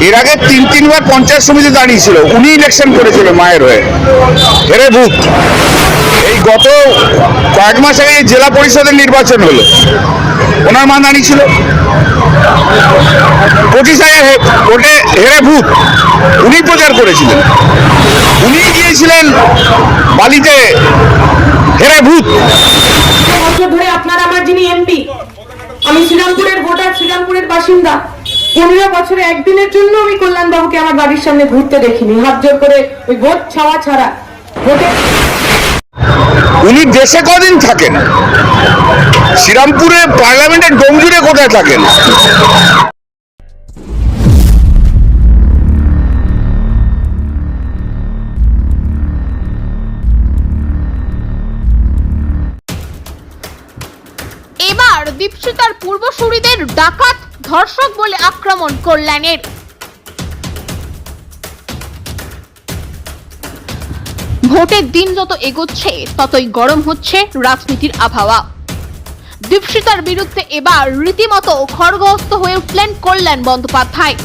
এর আগে তিন তিনবার পঞ্চায়েত সমিতি দাঁড়িয়েছিল উনি ইলেকশন করেছিল মায়ের হয়ে। হেরে ভূত। এই গত কয়েক মাস আগে জেলা পরিষদের নির্বাচন হলো। ওনার মা দাঁড়িয়েছিল পঁচিশ হাজার হে- ভোটে হেরে ভূত। উনি প্রচার করেছিলেন। উনি গিয়েছিলেন বালিতে হেরে ভূত। ধরে আপনার আমার যিনি এমপি আমি শ্রীরামপুরের ভোটার শ্রীরামপুরের বাসিন্দা। পনেরো বছরে একদিনের জন্য আমি কল্যাণ বাবুকে আমার বাড়ির সামনে ঘুরতে দেখিনি। হাত জোর করে ওই ভোট ছাওয়া ছাড়া ভোটে উনি দেশে কদিন থাকেন? শ্রীরামপুরে পার্লামেন্টের ডোমজুড়ে কোথায় থাকেন? এবার দীপশিতার পূর্বসূরিদের ডাকাত ধর্ষক বলে আক্রমণ কল্যাণের ভোটের দিন যত এগোচ্ছে, ততই গরম হচ্ছে রাজনীতির আবহাওয়া। দীপশিতার বিরুদ্ধে এবার রীতিমতো খড়গহস্ত হয়ে উঠলেন কল্যাণ বন্দ্যোপাধ্যায়।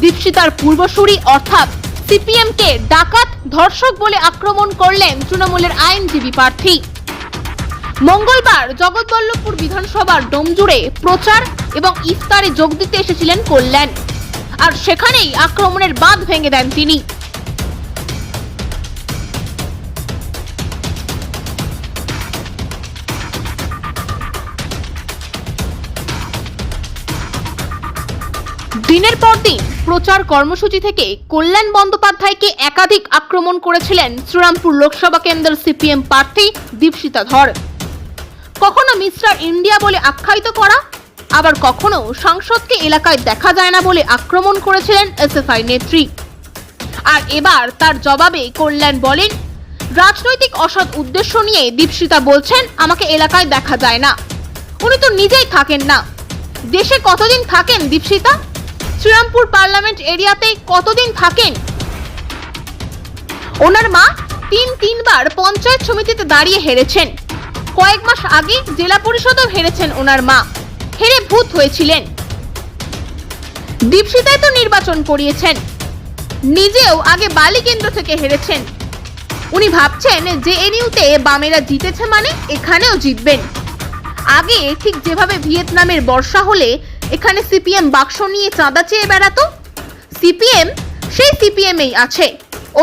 দীপশিতার পূর্বসূরি অর্থাৎ সিপিএমকে ডাকাত ধর্ষক বলে আক্রমণ করলেন তৃণমূলের আইনজীবী প্রার্থী। মঙ্গলবার জগৎবল্লভপুর বিধানসভার ডোমজুড়ে প্রচার এবং ইফতারে যোগ দিতে এসেছিলেন কল্যাণ। আর সেখানেই আক্রমণের বাঁধ ভেঙে দেন তিনি। দিনের পর দিন প্রচার কর্মসূচি থেকে কল্যাণ বন্দ্যোপাধ্যায়কে একাধিক আক্রমণ করেছিলেন শ্রীরামপুর লোকসভা কেন্দ্রের সিপিএম প্রার্থী দীপশিতা ধর। কখনো মিস্টার ইন্ডিয়া বলে আখ্যায়িত করা? আবার কখনো সংসদকে এলাকায় দেখা যায় না বলে আক্রমণ করেছিলেন এসএফআই নেত্রী। আর এবার তার জবাবে কল্যাণ বলেন, রাজনৈতিক অসৎ উদ্দেশ্য নিয়ে দীপশিতা বলছেন, আমাকে এলাকায় দেখা যায় না। উনি তো নিজেই থাকেন না। দেশে কতদিন থাকেন দীপশিতা? শ্রীরামপুর পার্লামেন্ট এরিয়াতে কতদিন থাকেন? ওনার মা তিন তিনবার পঞ্চায়েত সমিতিতে দাঁড়িয়ে হেরেছেন। কয়েক মাস আগে জেলা পরিষদও হেরেছেন ওনার মা। হেরে ভূত হয়েছিলেন। দীপশিতাই তো নির্বাচন করিয়েছেন। নিজেও আগে বালি কেন্দ্র থেকে হেরেছেন। উনি ভাবছেন যে এনিউতে বামেরা জিতেছে মানে এখানেও জিতবেন। আগে ঠিক যেভাবে ভিয়েতনামের বর্ষা হলে এখানে সিপিএম বাক্স নিয়ে চাঁদা চেয়ে বেড়াতো, সিপিএম সেই সিপিএমেই আছে।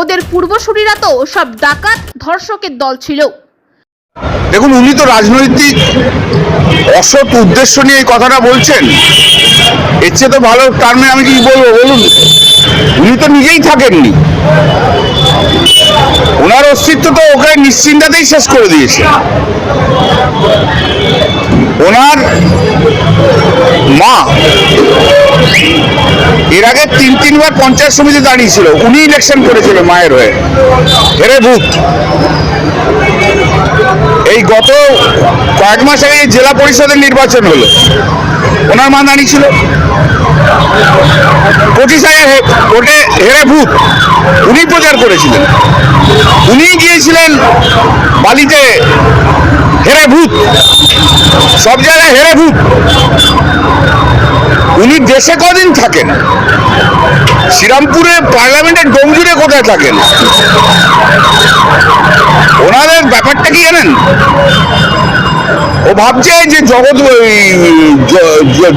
ওদের পূর্বসূরীরা তো সব ডাকাত ধর্ষকের দল ছিল। দেখুন, উনি তো রাজনৈতিক অসৎ উদ্দেশ্য নিয়ে এই কথাটা বলছেন। এর চেয়ে তো ভালো টার্মে আমি কি বলব? বলুন, উনি তো নিজেই থাকেননি। ওনার অস্তিত্ব তো ওকে নিশ্চিন্তাতেই শেষ করে দিয়েছে। ওনার মা এর আগে তিন, তিনবার পঞ্চায়েত সমিতি দাঁড়িয়েছিল। উনি ইলেকশন করেছিল মায়ের হয়ে। হেরে ভূত। এই গত কয়েক মাস আগে জেলা পরিষদের নির্বাচন হলো। ওনার মা দাঁড়িয়েছিল পঁচিশ হাজার ভোটে হেরে ভূত। উনি প্রচার করেছিলেন। উনি গিয়েছিলেন বালিতে হেরে ভূত। সব জায়গায় হেরে ভূত। উনি দেশে কদিন থাকেন? শ্রীরামপুরে পার্লামেন্টের ডোমজুড়ে কোথায় থাকেন? ব্যাপারটা কি জানেন? ও ভাবছে যে জগৎ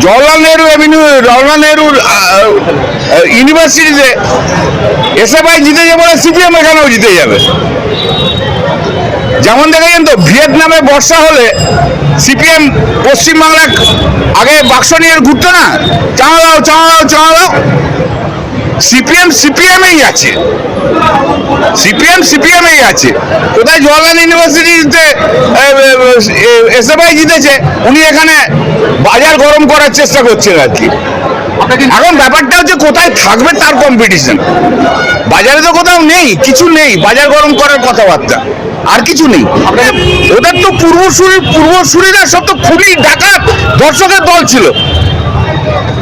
জওয়াহরলাল নেহরু অ্যাভিনিউ জওয়াহরলাল নেহরুর ইউনিভার্সিটিতে এসএফআই জিতে যাবে সিপিএম এখানেও জিতে যাবে। যেমন দেখেছেন তো, ভিয়েতনামে বর্ষা হলে সিপিএম পশ্চিমবাংলা আগে বাক্স নিয়ে ঘুরতো না? চাঁদা দাও চাঁদা দাও চাঁদা দাও সিপিএম, সিপিএমেই আছে। সিপিএম, সিপিএমেই আছে। কোথায় জওয়াহরলাল ইউনিভার্সিটিতে এসএফআই জিতেছে, উনি এখানে বাজার গরম করার চেষ্টা করছেন আর কি। এখন ব্যাপারটা হচ্ছে কোথায় থাকবে তার কম্পিটিশন বাজারে তো কোথাও নেই, কিছু নেই, বাজার গরম করার কথাবার্তা। আর কিছু নেই। ওদের তো পূর্বসূরি, পূর্বসূরিরা সব তো খুবই ডাকাত, দর্শকের দল ছিল।